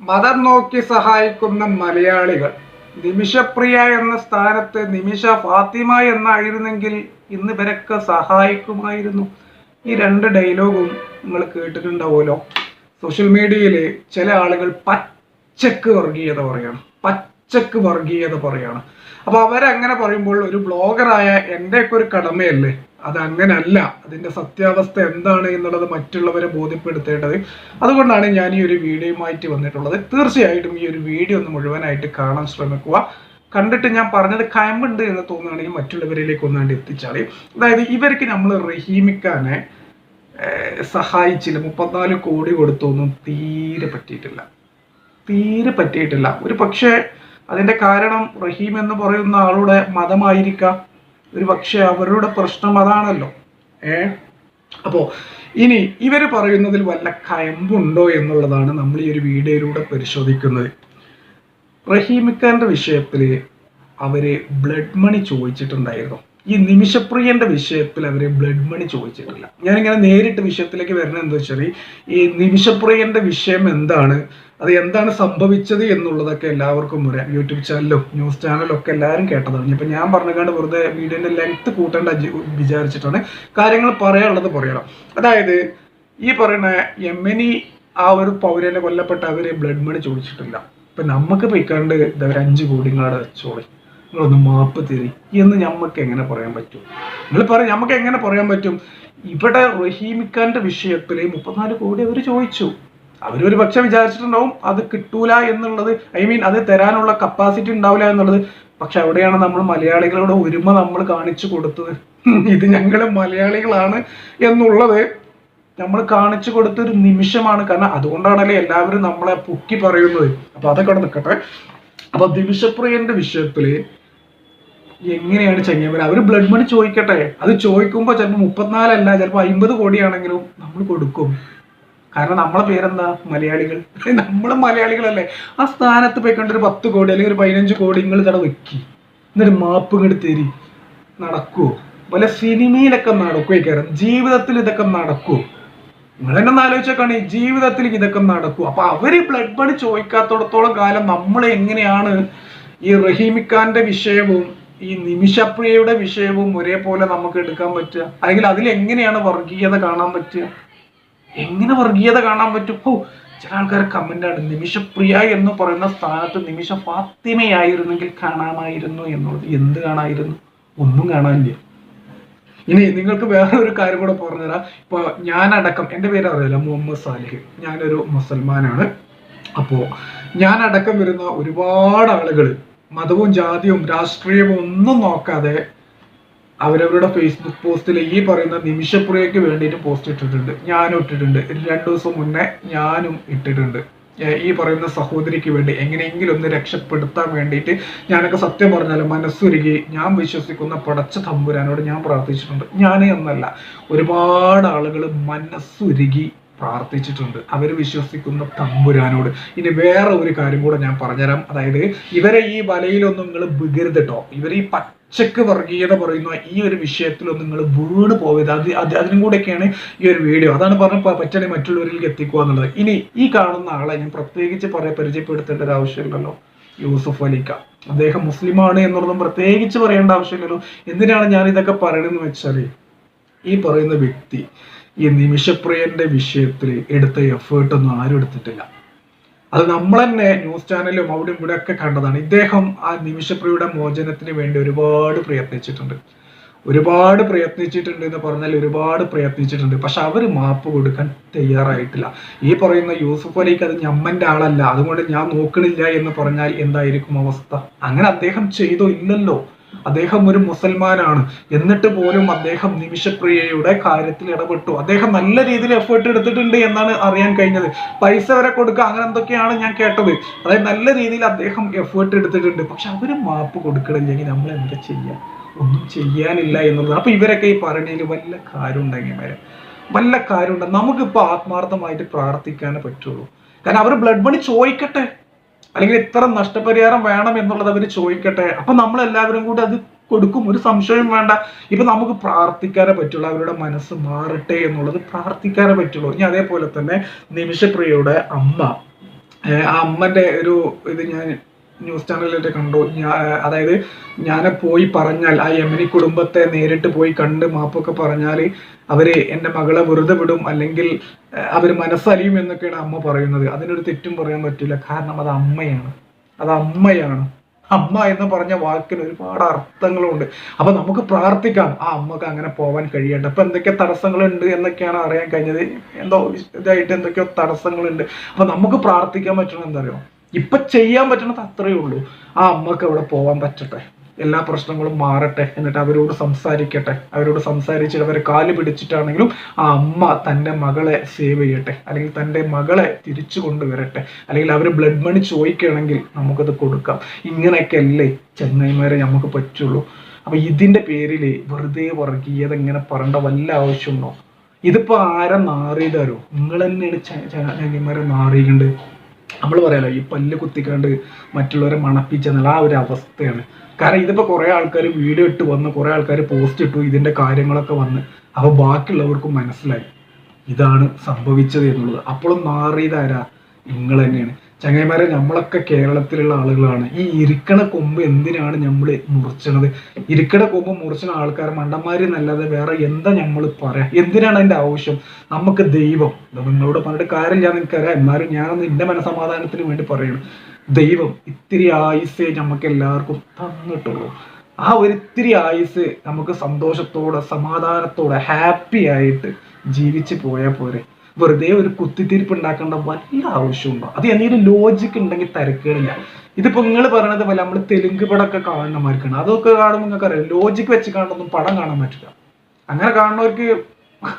മതം നോക്കി സഹായിക്കുന്ന മലയാളികൾ. നിമിഷപ്രിയ എന്ന സ്ഥാനത്ത് നിമിഷ ഫാത്തിമ എന്നായിരുന്നെങ്കിൽ ഇന്ന് ഇവരൊക്കെ സഹായിക്കുമായിരുന്നു. ഈ രണ്ട് ഡയലോഗും നിങ്ങൾ കേട്ടിട്ടുണ്ടാവുമല്ലോ. സോഷ്യൽ മീഡിയയിൽ ചില ആളുകൾ പച്ചക്ക് വർഗീയത പറയാണ്. പച്ചക്ക് വർഗീയത പറയാണ്. അപ്പൊ അവരങ്ങനെ പറയുമ്പോൾ ഒരു ബ്ലോഗറായ എന്റെയൊക്കെ ഒരു കടമയല്ലേ? അത് അതിന്റെ സത്യാവസ്ഥ എന്താണ് എന്നുള്ളത് മറ്റുള്ളവരെ ബോധ്യപ്പെടുത്തേണ്ടത്. അതുകൊണ്ടാണ് ഞാൻ ഈ ഒരു വീഡിയോയുമായിട്ട് വന്നിട്ടുള്ളത്. തീർച്ചയായിട്ടും ഈ ഒരു വീഡിയോ ഒന്ന് മുഴുവനായിട്ട് കാണാൻ ശ്രമിക്കുക. കണ്ടിട്ട് ഞാൻ പറഞ്ഞത് കയമ്പുണ്ട് എന്ന് തോന്നുകയാണെങ്കിൽ മറ്റുള്ളവരിലേക്ക് ഒന്നാണ്ട് എത്തിച്ചാളി. അതായത് ഇവർക്ക് നമ്മൾ റഹീമിക്കാനെ സഹായിച്ചില്ല. മുപ്പത്തിനാല് കോടി കൊടുത്തൊന്നും തീരെ പറ്റിയിട്ടില്ല. തീരെ പറ്റിയിട്ടില്ല. ഒരു പക്ഷേ അതിന്റെ കാരണം റഹീം എന്ന് പറയുന്ന ആളുടെ മതമായിരിക്കാം. ഒരു പക്ഷേ അവരുടെ പ്രശ്നം അതാണല്ലോ. ഏ? അപ്പോ ഇനി ഇവർ പറയുന്നതിൽ വല്ല കയമ്പുണ്ടോ എന്നുള്ളതാണ് നമ്മൾ ഈ ഒരു വീഡിയോയിലൂടെ പരിശോധിക്കുന്നത്. റഹീമിക്കാന്റെ വിഷയത്തിൽ അവർ ബ്ലഡ് മണി ചോദിച്ചിട്ടുണ്ടായിരുന്നു. ഈ നിമിഷപ്രിയന്റെ വിഷയത്തിൽ അവരെ ബ്ലഡ് മണി ചോദിച്ചിട്ടില്ല. ഞാനിങ്ങനെ നേരിട്ട് വിഷയത്തിലേക്ക് വരുന്നത് എന്താ വെച്ചാൽ ഈ നിമിഷപ്രിയന്റെ വിഷയം എന്താണ്? അത് എന്താണ് സംഭവിച്ചത് എന്നുള്ളതൊക്കെ എല്ലാവർക്കും അറിയാം. യൂട്യൂബ് ചാനലും ന്യൂസ് ചാനലും ഒക്കെ എല്ലാവരും കേട്ടതാണ് ഇപ്പം ഞാൻ പറഞ്ഞുകൊണ്ട് വെറുതെ വീഡിയോന്റെ ലെങ്ത് കൂട്ടേണ്ട വിചാരിച്ചിട്ടാണ് കാര്യങ്ങൾ പറയാനുള്ളത് പറയണം. അതായത് ഈ പറയുന്ന എമ്മനി ആ ഒരു പൗരനെ കൊല്ലപ്പെട്ട അവരെ ബ്ലഡ് മണി ചോദിച്ചിട്ടില്ല. ഇപ്പം നമുക്ക് പോയിക്കാണ്ട് ഇതവരഞ്ച് അഞ്ച് കോടി ഇങ്ങാടെ വെച്ചോളി നിങ്ങളൊന്ന് മാപ്പ് തരി. എന്ന് ഞമ്മക്ക് എങ്ങനെ പറയാൻ പറ്റും? നിങ്ങൾ പറയും ഞമ്മക്ക് എങ്ങനെ പറയാൻ പറ്റും? ഇവിടെ റഹീമിക്കാന്റെ വിഷയത്തിൽ മുപ്പത്തിനാല് കോടി അവർ ചോദിച്ചു. അവരൊരു പക്ഷെ വിചാരിച്ചിട്ടുണ്ടാവും അത് കിട്ടൂല എന്നുള്ളത്. ഐ മീൻ അത് തരാനുള്ള കപ്പാസിറ്റി ഉണ്ടാവില്ല എന്നുള്ളത്. പക്ഷെ അവിടെയാണ് നമ്മൾ മലയാളികളുടെ ഒരുമ നമ്മൾ കാണിച്ചു കൊടുത്തത്. ഇത് ഞങ്ങൾ മലയാളികളാണ് എന്നുള്ളത് നമ്മൾ കാണിച്ചു കൊടുത്തൊരു നിമിഷമാണ്. കാരണം അതുകൊണ്ടാണല്ലേ എല്ലാവരും നമ്മളെ പൊക്കി പറയുന്നത്. അപ്പൊ അതൊക്കെ നിൽക്കട്ടെ അപ്പൊ ദിവിഷപ്രിയന്റെ വിഷയത്തിൽ എങ്ങനെയാണ് ചെങ്ങമ്പല അവർ ബ്ലഡ് മണി ചോദിക്കട്ടെ. അത് ചോദിക്കുമ്പോ ചിലപ്പോൾ മുപ്പത്തിനാലല്ല ചിലപ്പോൾ അമ്പത് കോടിയാണെങ്കിലും നമ്മൾ കൊടുക്കും. കാരണം നമ്മളെ പേരെന്താ? മലയാളികൾ. നമ്മൾ മലയാളികളല്ലേ. ആ സ്ഥാനത്ത് പോയിക്കൊണ്ട് ഒരു പത്ത് കോടി അല്ലെങ്കിൽ ഒരു പതിനഞ്ച് കോടി നിങ്ങൾ തട വെക്കി. എന്നിട്ട് മാപ്പ് ഇങ്ങോട്ട് തരി. നടക്കുവോ വല്ല സിനിമയിലൊക്കെ നടക്കുവേ കാരണം ജീവിതത്തിൽ ഇതൊക്കെ നടക്കുവോ നിങ്ങൾ തന്നെ ഒന്ന് ജീവിതത്തിൽ ഇതൊക്കെ നടക്കും? അപ്പൊ അവർ ബ്ലഡ് മണി ചോദിക്കാത്തടത്തോളം കാലം നമ്മൾ എങ്ങനെയാണ് ഈ റഹീമിക്കാന്റെ വിഷയവും ഈ നിമിഷപ്രിയയുടെ വിഷയവും ഒരേപോലെ നമുക്ക് എടുക്കാൻ പറ്റുക. അല്ലെങ്കിൽ അതിൽ എങ്ങനെയാണ് വർഗീയത കാണാൻ പറ്റുക? എങ്ങനെ വർഗീയത കാണാൻ പറ്റും? ഓ ചില ആൾക്കാർ കമന്റ് ആണ്. നിമിഷപ്രിയ എന്ന് പറയുന്ന സ്ഥാനത്ത് നിമിഷ ഫാത്തിമയായിരുന്നെങ്കിൽ കാണാമായിരുന്നു എന്നുള്ളത്. എന്ത് കാണായിരുന്നു? ഒന്നും കാണാനില്ല. ഇനി നിങ്ങൾക്ക് വേറെ ഒരു കാര്യം കൂടെ പറഞ്ഞുതരാം. ഇപ്പൊ ഞാനടക്കം എന്റെ പേര് അറിയില്ല മുഹമ്മദ് സാലിഹ്. ഞാനൊരു മുസൽമാനാണ്. അപ്പോ ഞാനടക്കം വരുന്ന ഒരുപാട് ആളുകൾ മതവും ജാതിയും രാഷ്ട്രീയവും ഒന്നും നോക്കാതെ അവരവരുടെ ഫേസ്ബുക്ക് പോസ്റ്റിൽ ഈ പറയുന്ന നിമിഷപ്രിയക്ക് വേണ്ടിയിട്ട് പോസ്റ്റ് ഇട്ടിട്ടുണ്ട്. ഞാനും ഇട്ടിട്ടുണ്ട്. രണ്ടു ദിവസം മുന്നേ ഞാനും ഇട്ടിട്ടുണ്ട്. ഈ പറയുന്ന സഹോദരിക്ക് വേണ്ടി എങ്ങനെയെങ്കിലും ഒന്ന് രക്ഷപ്പെടുത്താൻ വേണ്ടിയിട്ട് ഞാനൊക്കെ സത്യം പറഞ്ഞാൽ മനസ്സുരുകി ഞാൻ വിശ്വസിക്കുന്ന പടച്ച തമ്പുരാനോട് ഞാൻ പ്രാർത്ഥിച്ചിട്ടുണ്ട്. ഞാൻ എന്നല്ല ഒരുപാട് ആളുകൾ മനസ്സുരുകി പ്രാർത്ഥിച്ചിട്ടുണ്ട്. അവർ വിശ്വസിക്കുന്ന തമ്പുരാനോട്. ഇനി വേറെ ഒരു കാര്യം കൂടെ ഞാൻ പറഞ്ഞുതരാം. അതായത് ഇവരെ ഈ വലയിലൊന്നും നിങ്ങൾ വികരുത് കേട്ടോ ഇവർ ഈ പച്ചക്ക് വർഗീയത പറയുന്ന ഈ ഒരു വിഷയത്തിലൊന്നും നിങ്ങൾ വീണ് പോവരുത്. അത് അത് അതിനും കൂടെയൊക്കെയാണ് ഈ ഒരു വീഡിയോ. അതാണ് പറഞ്ഞ പറ്റണി മറ്റുള്ളവരിലേക്ക് എത്തിക്കുക എന്നുള്ളത്. ഇനി ഈ കാണുന്ന ആളെ ഞാൻ പ്രത്യേകിച്ച് പറയാൻ പരിചയപ്പെടുത്തേണ്ട ഒരു ആവശ്യമില്ലല്ലോ. യൂസുഫ് അലിക്ക. അദ്ദേഹം മുസ്ലിമാണ് എന്നുള്ളതും പ്രത്യേകിച്ച് പറയേണ്ട ആവശ്യമില്ലല്ലോ. എന്തിനാണ് ഞാൻ ഇതൊക്കെ പറയണമെന്ന് വെച്ചാൽ ഈ പറയുന്ന വ്യക്തി ഈ നിമിഷപ്രിയന്റെ വിഷയത്തിൽ എടുത്ത എഫേർട്ട് ഒന്നും ആരും എടുത്തിട്ടില്ല. അത് നമ്മൾ തന്നെ ന്യൂസ് ചാനലും അവിടെ ഇവിടെ ഒക്കെ കണ്ടതാണ്. ഇദ്ദേഹം ആ നിമിഷപ്രിയുടെ മോചനത്തിന് വേണ്ടി ഒരുപാട് പ്രയത്നിച്ചിട്ടുണ്ട്. ഒരുപാട് പ്രയത്നിച്ചിട്ടുണ്ട് എന്ന് പറഞ്ഞാൽ ഒരുപാട് പ്രയത്നിച്ചിട്ടുണ്ട്. പക്ഷെ അവർ മാപ്പ് കൊടുക്കാൻ തയ്യാറായിട്ടില്ല. ഈ പറയുന്ന യൂസുഫ് അലിക്ക് അത് ഞമ്മന്റെ ആളല്ല. അതുകൊണ്ട് ഞാൻ നോക്കണില്ല എന്ന് പറഞ്ഞാൽ എന്തായിരിക്കും അവസ്ഥ? അങ്ങനെ അദ്ദേഹം ചെയ്തോ ഇല്ലല്ലോ? അദ്ദേഹം ഒരു മുസൽമാനാണ്. എന്നിട്ട് പോലും അദ്ദേഹം നിമിഷപ്രിയയുടെ കാര്യത്തിൽ ഇടപെട്ടു. അദ്ദേഹം നല്ല രീതിയിൽ എഫേർട്ട് എടുത്തിട്ടുണ്ട് എന്നാണ് അറിയാൻ കഴിഞ്ഞത്. പൈസ വരെ കൊടുക്കുക അങ്ങനെ എന്തൊക്കെയാണ് ഞാൻ കേട്ടത്. അതായത് നല്ല രീതിയിൽ അദ്ദേഹം എഫേർട്ട് എടുത്തിട്ടുണ്ട്. പക്ഷെ അവർ മാപ്പ് കൊടുക്കണില്ലെങ്കിൽ നമ്മൾ എന്താ ചെയ്യാ? ഒന്നും ചെയ്യാനില്ല എന്നുള്ളത്. അപ്പൊ ഇവരൊക്കെ ഈ പറഞ്ഞതിൽ വല്ല കാര്യം ഉണ്ടെങ്കിൽ വരെ വല്ല കാര്യമുണ്ട് നമുക്കിപ്പോ ആത്മാർത്ഥമായിട്ട് പ്രാർത്ഥിക്കാനേ പറ്റുള്ളൂ. കാരണം അവർ ബ്ലഡ് മണി ചോദിക്കട്ടെ. അല്ലെങ്കിൽ ഇത്ര നഷ്ടപരിഹാരം വേണം എന്നുള്ളത് അവർ ചോദിക്കട്ടെ. അപ്പൊ നമ്മൾ എല്ലാവരും കൂടി അത് കൊടുക്കും. ഒരു സംശയവും വേണ്ട. ഇപ്പൊ നമുക്ക് പ്രാർത്ഥിക്കാനേ പറ്റുള്ളൂ. അവരുടെ മനസ്സ് മാറട്ടെ എന്നുള്ളത് പ്രാർത്ഥിക്കാനേ പറ്റുള്ളൂ. ഇനി അതേപോലെ തന്നെ നിമിഷപ്രിയയുടെ അമ്മ. ആ അമ്മന്റെ ഒരു ഇത് ഞാൻ ന്യൂസ് ചാനലിലൊക്കെ കണ്ടു. അതായത് ഞാൻ പോയി പറഞ്ഞാൽ ആ യമനി കുടുംബത്തെ നേരിട്ട് പോയി കണ്ട് മാപ്പൊക്കെ പറഞ്ഞാൽ അവർ എന്റെ മകളെ വെറുതെ വിടും അല്ലെങ്കിൽ അവർ മനസ്സലിയും എന്നൊക്കെയാണ് അമ്മ പറയുന്നത്. അതിനൊരു തെറ്റും പറയാൻ പറ്റില്ല കാരണം അത് അമ്മയാണ്. അത് അമ്മയാണ്. അമ്മ എന്ന് പറഞ്ഞ വാക്കിന് ഒരുപാട് അർത്ഥങ്ങളുണ്ട്. അപ്പൊ നമുക്ക് പ്രാർത്ഥിക്കാം. ആ അമ്മയ്ക്ക് അങ്ങനെ പോവാൻ കഴിയട്ടെ. അപ്പൊ എന്തൊക്കെ തടസ്സങ്ങളുണ്ട് എന്നൊക്കെയാണ് അറിയാൻ കഴിഞ്ഞത്. എന്തോ ഇതായിട്ട് എന്തൊക്കെയോ തടസ്സങ്ങളുണ്ട്. അപ്പൊ നമുക്ക് പ്രാർത്ഥിക്കാൻ പറ്റണം എന്താ അറിയോ? ഇപ്പൊ ചെയ്യാൻ പറ്റുന്നത് അത്രയേ ഉള്ളൂ. ആ അമ്മയ്ക്ക് അവിടെ പോവാൻ പറ്റട്ടെ. എല്ലാ പ്രശ്നങ്ങളും മാറട്ടെ എന്നിട്ട് അവരോട് സംസാരിക്കട്ടെ. അവരോട് സംസാരിച്ചിട്ട് അവരെ കാൽ പിടിച്ചിട്ടാണെങ്കിലും ആ അമ്മ തന്റെ മകളെ സേവ് ചെയ്യട്ടെ. അല്ലെങ്കിൽ തന്റെ മകളെ തിരിച്ചു കൊണ്ടുവരട്ടെ. അല്ലെങ്കിൽ അവർ ബ്ലഡ് മണി ചോദിക്കുകയാണെങ്കിൽ നമുക്കത് കൊടുക്കാം. ഇങ്ങനെയൊക്കെ അല്ലേ ചെന്നൈമാരെ നമുക്ക് പറ്റുള്ളൂ. അപ്പൊ ഇതിന്റെ പേരിൽ വെറുതെ വർഗീയത ഇങ്ങനെ പറയേണ്ട വല്ല ആവശ്യമുണ്ടോ? ഇതിപ്പോ ആരെ നാറിയതാരോ? നിങ്ങൾ തന്നെയാണ് ചങ്ങന്മാരെ നാറിയുണ്ട് നമ്മൾ പറയാലോ ഈ പല്ല് കുത്തിക്കാണ്ട് മറ്റുള്ളവരെ മണപ്പിച്ചെന്നുള്ള ആ ഒരു അവസ്ഥയാണ്. കാരണം ഇതിപ്പോൾ കുറേ ആൾക്കാർ വീഡിയോ ഇട്ട് വന്ന് കുറേ ആൾക്കാർ പോസ്റ്റ് ഇട്ടു ഇതിന്റെ കാര്യങ്ങളൊക്കെ വന്ന്. അപ്പോൾ ബാക്കിയുള്ളവർക്കും മനസ്സിലായി. ഇതാണ് സംഭവിച്ചത് എന്നുള്ളത്. അപ്പോഴും മാറിയതാരാ? നിങ്ങൾ തന്നെയാണ്. ചങ്ങായിമാരെ നമ്മളൊക്കെ കേരളത്തിലുള്ള ആളുകളാണ്. ഈ ഇരിക്കണ കൊമ്പ് എന്തിനാണ് നമ്മൾ മുറിച്ചണത്? ഇരിക്കണ കൊമ്പ് മുറിച്ചണ ആൾക്കാർ മണ്ടന്മാര് എന്നല്ലാതെ വേറെ എന്താ നമ്മൾ പറയാ? എന്തിനാണ് അതിന്റെ ആവശ്യം? നമുക്ക് ദൈവം നിങ്ങളോട് പറഞ്ഞിട്ട് കാര്യമില്ല എനിക്കറിയാം. എന്നാലും ഞാനൊന്ന് എന്റെ മനസമാധാനത്തിന് വേണ്ടി പറയണം. ദൈവം ഇത്തിരി ആയുസേ നമുക്ക് എല്ലാവർക്കും തന്നിട്ടുള്ളൂ. ആ ഒരു ഇത്തിരി ആയുസ് നമുക്ക് സന്തോഷത്തോടെ സമാധാനത്തോടെ ഹാപ്പി ആയിട്ട് ജീവിച്ചു പോയാൽ പോരെ. വെറുതെ ഒരു കുത്തിത്തിരിപ്പ് ഉണ്ടാക്കേണ്ട വല്ല ആവശ്യമുണ്ടോ? അത് എന്തെങ്കിലും ലോജിക്ക് ഉണ്ടെങ്കിൽ തിരക്കേടില്ല. ഇതിപ്പോ നിങ്ങൾ പറയണത് പോലെ നമ്മൾ തെലുങ്ക് പടമൊക്കെ കാണുന്നമാർക്കാണ് അതൊക്കെ കാണുമ്പോൾ നിങ്ങൾക്ക് അറിയാം ലോജിക്ക് വെച്ച് കാണുന്നൊന്നും പടം കാണാൻ പറ്റില്ല. അങ്ങനെ കാണുന്നവർക്ക്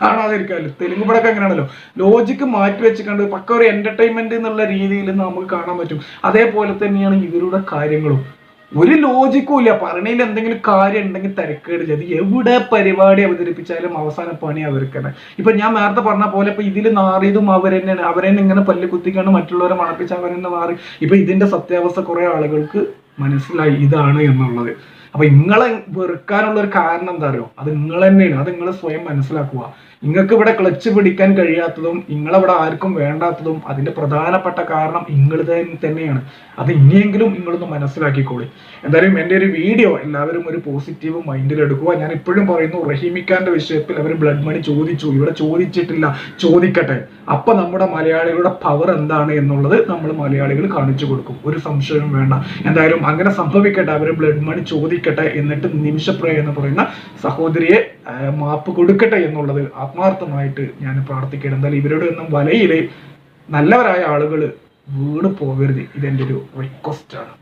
കാണാതിരിക്കാമല്ലോ. തെലുങ്ക് പടമൊക്കെ അങ്ങനെയാണല്ലോ. ലോജിക്ക് മാറ്റി വെച്ച് കണ്ട് പക്ക ഒരു എന്റർടൈൻമെന്റ് എന്നുള്ള രീതിയിൽ നമുക്ക് കാണാൻ പറ്റും. അതേപോലെ തന്നെയാണ് ഇവരുടെ കാര്യങ്ങളും. ഒരു ലോജിക്കും ഇല്ല. പറഞ്ഞതിൽ എന്തെങ്കിലും കാര്യം ഉണ്ടെങ്കിൽ തിരക്കേടില്ല. അത് എവിടെ പരിപാടി അവതരിപ്പിച്ചാലും അവസാന പണി അവർക്ക് തന്നെ ഇപ്പൊ ഞാൻ നേരത്തെ പറഞ്ഞ പോലെ ഇപ്പൊ ഇതിൽ നാറിയതും അവർ തന്നെയാണ് അവരെ ഇങ്ങനെ പല്ല് കുത്തിക്കാണ്ട് മറ്റുള്ളവരെ മണപ്പിച്ച് അവരെന്നെ മാറി ഇപ്പൊ ഇതിന്റെ സത്യാവസ്ഥ കുറെ ആളുകൾക്ക് മനസ്സിലായി. ഇതാണ് എന്നുള്ളത്. അപ്പൊ നിങ്ങളെ വെറുക്കാനുള്ള ഒരു കാരണം എന്താ അറിയോ? അത് നിങ്ങൾ തന്നെയാണ് അത് നിങ്ങൾ സ്വയം മനസ്സിലാക്കുക. നിങ്ങൾക്ക് ഇവിടെ ക്ലച്ച് പിടിക്കാൻ കഴിയാത്തതും നിങ്ങളവിടെ ആർക്കും വേണ്ടാത്തതും അതിന്റെ പ്രധാനപ്പെട്ട കാരണം നിങ്ങൾ തന്നെയാണ്. അത് ഇനിയെങ്കിലും നിങ്ങളൊന്ന് മനസ്സിലാക്കിക്കോളി. എന്തായാലും എന്റെ ഒരു വീഡിയോ എല്ലാവരും ഒരു പോസിറ്റീവ് മൈൻഡിൽ എടുക്കുക. ഞാൻ ഇപ്പോഴും പറയുന്നു റഹീമിക്കാന്റെ വിഷയത്തിൽ അവർ ബ്ലഡ് മണി ചോദിച്ചു. ഇവിടെ ചോദിച്ചിട്ടില്ല ചോദിക്കട്ടെ. അപ്പൊ നമ്മുടെ മലയാളികളുടെ പവർ എന്താണ് എന്നുള്ളത് നമ്മൾ മലയാളികൾ കാണിച്ചു കൊടുക്കും. ഒരു സംശയവും വേണ്ട. എന്തായാലും അങ്ങനെ സംഭവിക്കട്ടെ അവർ ബ്ലഡ് മണി ചോദിക്കട്ടെ എന്നിട്ട് നിമിഷപ്രയ എന്ന് പറയുന്ന സഹോദരിയെ മാപ്പ് കൊടുക്കട്ടെ എന്നുള്ളത് ആത്മാർത്ഥമായിട്ട് ഞാൻ പ്രാർത്ഥിക്കണം എന്തായാലും ഇവരുടെ ഒന്നും വലയിൽ നല്ലവരായ ആളുകൾ വീണ് പോകരുത്. ഇതെന്റെ ഒരു റിക്വസ്റ്റ് ആണ്.